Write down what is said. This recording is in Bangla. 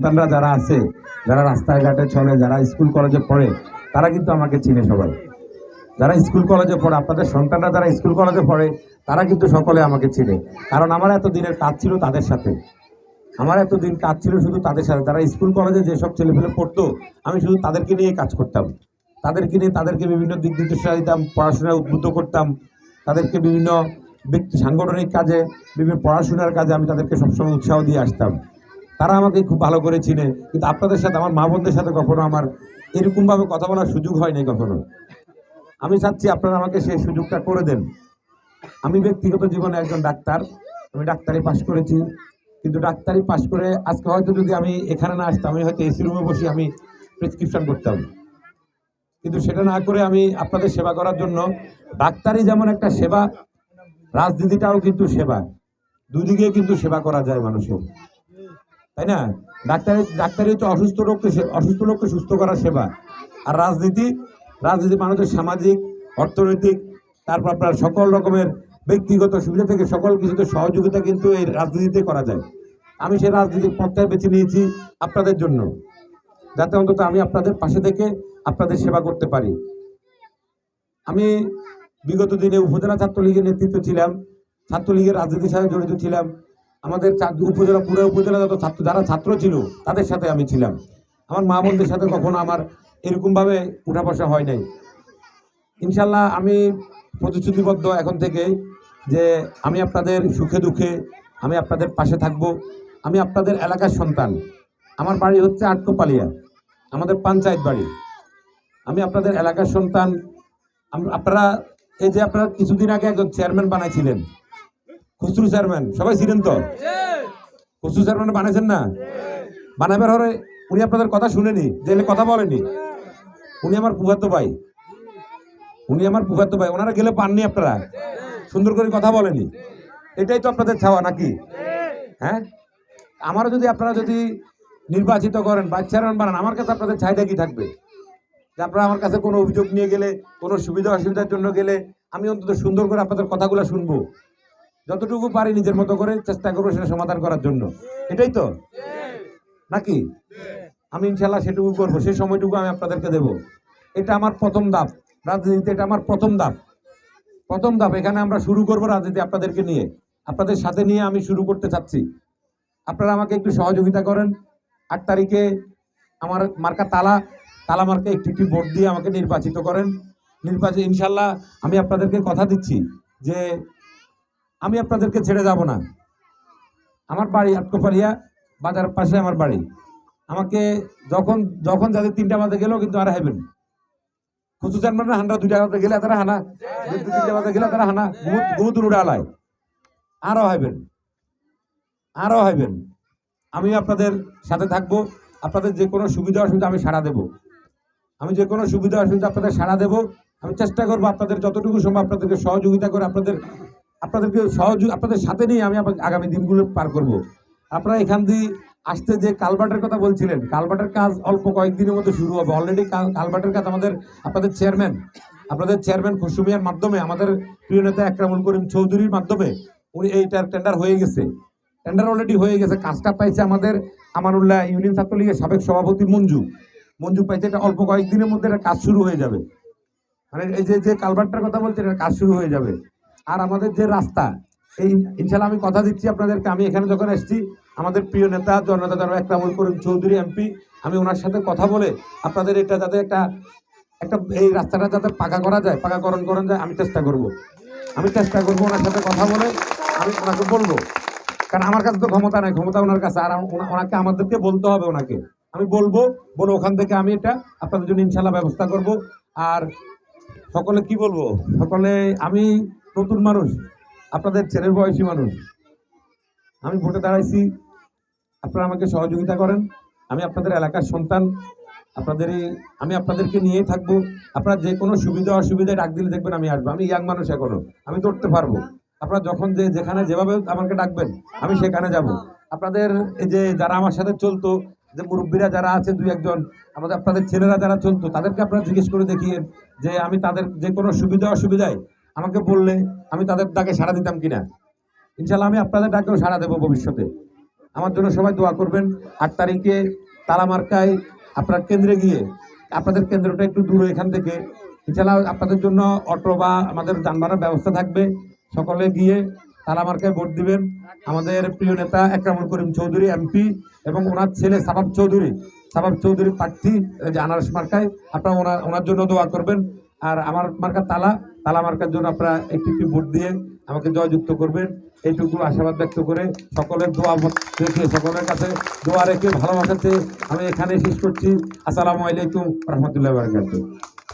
সন্তানরা যারা আছে, যারা রাস্তায় ঘাটে চলে, যারা স্কুল কলেজে পড়ে, তারা কিন্তু আমাকে চিনে সবাই। যারা স্কুল কলেজে পড়ে, আপনাদের সন্তানরা যারা স্কুল কলেজে পড়ে, তারা কিন্তু সকলে আমাকে চিনে। কারণ আমার এত দিনের কাজ ছিল তাদের সাথে। আমার এত দিন কাজ ছিল শুধু তাদের সাথে। তারা স্কুল কলেজে যেসব ছেলেপেলে পড়তো, আমি শুধু তাদেরকে নিয়ে কাজ করতাম। তাদেরকে নিয়ে তাদেরকে বিভিন্ন দিক নির্দেশনা দিতাম, পড়াশোনায় উদ্বুদ্ধ করতাম। তাদেরকে বিভিন্ন ব্যক্তি সাংগঠনিক কাজে, বিভিন্ন পড়াশোনার কাজে আমি তাদেরকে সবসময় উৎসাহ দিয়ে আসতাম। তারা আমাকে খুব ভালো করে চিনে। কিন্তু আপনাদের সাথে, আমার মা বোনদের সাথে কখনো আমার এরকমভাবে কথা বলার সুযোগ হয়নি কখনো। আমি চাচ্ছি আপনারা আমাকে সেই সুযোগটা করে দেন। আমি ব্যক্তিগত জীবনে একজন ডাক্তার। আমি ডাক্তারি পাশ করেছি। কিন্তু ডাক্তারি পাশ করে আজকে হয়তো যদি আমি এখানে না আসতাম, আমি হয়তো এসি রুমে বসে আমি প্রেসক্রিপশন করতাম। কিন্তু সেটা না করে আমি আপনাদের সেবা করার জন্য, ডাক্তারি যেমন একটা সেবা, রাজনীতিটাও কিন্তু সেবা। দুদিকে কিন্তু সেবা করা যায় মানুষের। তাই না? ডাক্তারি ডাক্তারি হচ্ছে অসুস্থ লোককে অসুস্থ লোককে সুস্থ করার সেবা। আর রাজনীতি রাজনীতি মানুষের সামাজিক, অর্থনৈতিক, তারপর আপনার সকল রকমের ব্যক্তিগত সুবিধা থেকে সকল কিছুতে সহযোগিতা কিন্তু এই রাজনীতিতে করা যায়। আমি সেই রাজনীতির পথটাই বেছে নিয়েছি আপনাদের জন্য, যাতে অন্তত আমি আপনাদের পাশে থেকে আপনাদের সেবা করতে পারি। আমি বিগত দিনে উপজেলা ছাত্রলীগের নেতৃত্ব ছিলাম, ছাত্রলীগের রাজনীতির সাথে জড়িত ছিলাম। আমাদের উপজেলা, পুরো উপজেলা যত ছাত্র যারা ছাত্র ছিল, তাদের সাথে আমি ছিলাম। আমার মা বোনদের সাথে কখনো আমার এরকমভাবে উঠা বসা হয় নাই। ইনশাল্লাহ আমি প্রতিশ্রুতিবদ্ধ এখন থেকে যে আমি আপনাদের সুখে দুঃখে, আমি আপনাদের পাশে থাকব। আমি আপনাদের এলাকার সন্তান। আমার বাড়ি হচ্ছে আটকোপালিয়া, আমাদের পঞ্চায়েত বাড়ি। আমি আপনাদের এলাকার সন্তান। আপনারা এই যে আপনারা কিছুদিন আগে একজন চেয়ারম্যান বানাইছিলেন খুচরু চেয়ারম্যান, সবাই ছিলেন তো? খুচরু চেয়ারম্যান বানাইছেন না? বানাবার হরে উনি আপনাদের কথা শুনেনি জেলে কথা বলেনি। উনি আমার পুহাতো ভাই। উনি আমার পুহাতো ভাই, ওনারা গেলে পাননি আপনারা। সুন্দর করে কথা বলেনি। এটাই তো আপনাদের চাওয়া নাকি? হ্যাঁ? আমারও যদি আপনারা যদি নির্বাচিত করেন বা চেয়ারম্যান বানান, আমার কাছে আপনাদের চাহিদা কি থাকবে? যে আপনারা আমার কাছে কোনো অভিযোগ নিয়ে গেলে, কোনো সুবিধা অসুবিধার জন্য গেলে আমি অন্তত সুন্দর করে আপনাদের কথাগুলো শুনব। যতটুকু পারি নিজের মতো করে চেষ্টা করব সেটা সমাধান করার জন্য। এটাই তো? নাকি? আমি ইনশাল্লাহ সেটুকু করব, সেই সময়টুকু আমি আপনাদেরকে দেব। এটা আমার প্রথম ধাপ। রাজনীতিতে এটা আমার প্রথম ধাপ। প্রথম ধাপ, এখানে আমরা শুরু করব রাজনীতি আপনাদেরকে নিয়ে। আপনাদের সাথে নিয়ে আমি শুরু করতে চাচ্ছি। আপনারা আমাকে একটু সহযোগিতা করেন। আট তারিখে আমার মার্কা তালা তালা মার্কা একটি একটি ভোট দিয়ে আমাকে নির্বাচিত করেন। নির্বাচিত ইনশাল্লাহ আমি আপনাদেরকে কথা দিচ্ছি যে আমি আপনাদেরকে ছেড়ে যাব না। আমার বাড়ি আটকোপালিয়া বাজার পাশে আমার বাড়ি। আমাকে যখন যখন যাদের তিনটা বাজে গেলেও কিন্তু আর হাইবেন খুচু চেয়ারম্যান হান্ডা দুইটা বাজে গেলে তারা হানা তিনটা বাজে গেলে তারা হানা বহুত উড়ে আলায়। আরও হাইবেন আরও হাইবেন। আমি আপনাদের সাথে থাকব। আপনাদের যে কোনো সুবিধা অসুবিধা আমি সাড়া দেব। আমি যে কোনো সুবিধা অসুবিধা আপনাদের সাড়া দেব। আমি চেষ্টা করব আপনাদের যতটুকু সম্ভব আপনাদেরকে সহযোগিতা করে আপনাদের আপনাদেরকে সহযোগ আপনাদের সাথে নিয়ে আমি আগামী দিনগুলো পার করব। আপনারা এখান দিয়ে আসতে যে কালবাটের কথা বলছিলেন, কালবাটের কাজ অল্প কয়েকদিনের মধ্যে শুরু হবে। অলরেডি কালবাটের কাজ আমাদের আপনাদের চেয়ারম্যান আপনাদের চেয়ারম্যান খুশুমিয়ার মাধ্যমে, আমাদের প্রিয় নেতা একরামুল করিম চৌধুরীর মাধ্যমে উনি এইটার টেন্ডার হয়ে গেছে। টেন্ডার অলরেডি হয়ে গেছে, কাজটা পাইছে আমাদের আমানুল্লাহ ইউনিয়ন ছাত্রলীগের সাবেক সভাপতি মঞ্জু। মঞ্জু পাইছে এটা অল্প কয়েকদিনের মধ্যে এটা কাজ শুরু হয়ে যাবে। মানে এই যে যে কালভারটার কথা বলছেন, এটা কাজ শুরু হয়ে যাবে। আর আমাদের যে রাস্তা, এই ইনশাল্লাহ আমি কথা দিচ্ছি আপনাদেরকে। আমি এখানে যখন এসেছি, আমাদের প্রিয় নেতা, জননেতা জনাব একরামুল করিম চৌধুরী এমপি, আমি ওনার সাথে কথা বলে আপনাদের এটা যাতে একটা একটা এই রাস্তাটা যাতে পাকা করা যায়, পাকাকরণ করা যায়, আমি চেষ্টা করব। আমি চেষ্টা করব ওনার সাথে কথা বলে আমি ওনাকে বলব। কারণ আমার কাছে তো ক্ষমতা নাই, ক্ষমতা ওনার কাছে। আর ওনাকে আমাদেরকে বলতে হবে ওনাকে। আমি বলব, বলে ওখান থেকে আমি এটা আপনাদের জন্য ইনশাল্লাহ ব্যবস্থা করব। আর সকলে কি বলব? সকলে, আমি নতুন মানুষ, আপনাদের ছেলের বয়সী মানুষ। আমি ভোটে দাঁড়াইছি, আপনারা আমাকে সহযোগিতা করেন। আমি আপনাদের এলাকার সন্তান আপনাদের আমি আপনাদেরকে নিয়েই থাকব। আপনারা যে কোনো সুবিধা অসুবিধায় ডাক দিলে দেখবেন আমি আসব। আমি ইয়াং মানুষ এখনও, আমি ধরতে পারব। আপনারা যখন যে, যেখানে যেভাবে আমাকে ডাকবেন, আমি সেখানে যাব। আপনাদের এই যে, যারা আমার সাথে চলতো, যে মুরব্বীরা যারা আছে দুই একজন, আমাদের, আপনাদের ছেলেরা যারা চলতো, তাদেরকে আপনারা জিজ্ঞেস করে দেখিয়ে যে, আমি তাদের যে কোনো সুবিধা অসুবিধায় আমাকে বললে আমি তাদের ডাকে সাড়া দিতাম কিনা? ইনশাল্লাহ আমি আপনাদের ডাকেও সাড়া দেবো ভবিষ্যতে। আমার জন্য সবাই দোয়া করবেন। আট তারিখে তালামার্কায় আপনার কেন্দ্রে গিয়ে, আপনাদের কেন্দ্রটা একটু দূরে এখান থেকে ইনশাল্লাহ আপনাদের জন্য অটো বা আমাদের যানবাহনের ব্যবস্থা থাকবে। সকলে গিয়ে তালামার্কায় ভোট দিবেন। আমাদের প্রিয় নেতা একরামুল করিম চৌধুরী, এমপি, এবং ওনার ছেলে সাবাব চৌধুরী। সাবাব চৌধুরী প্রার্থী যে আনারস মার্কায়, আপনারা ওনার ওনার জন্য দোয়া করবেন। আর আমার মার্কা তালা তালা মার্কার জন্য আপনারা একটি একটি ভোট দিয়ে আমাকে জয়যুক্ত করবেন। এইটুকু আশাবাদ ব্যক্ত করে সকলের দোয়া রেখে, সকলের কাছে দোয়া রেখে ভালোবাসাতে আমি এখানে শেষ করছি। আসসালামু আলাইকুম, রহমতুল্লাহ বারকাতুহ।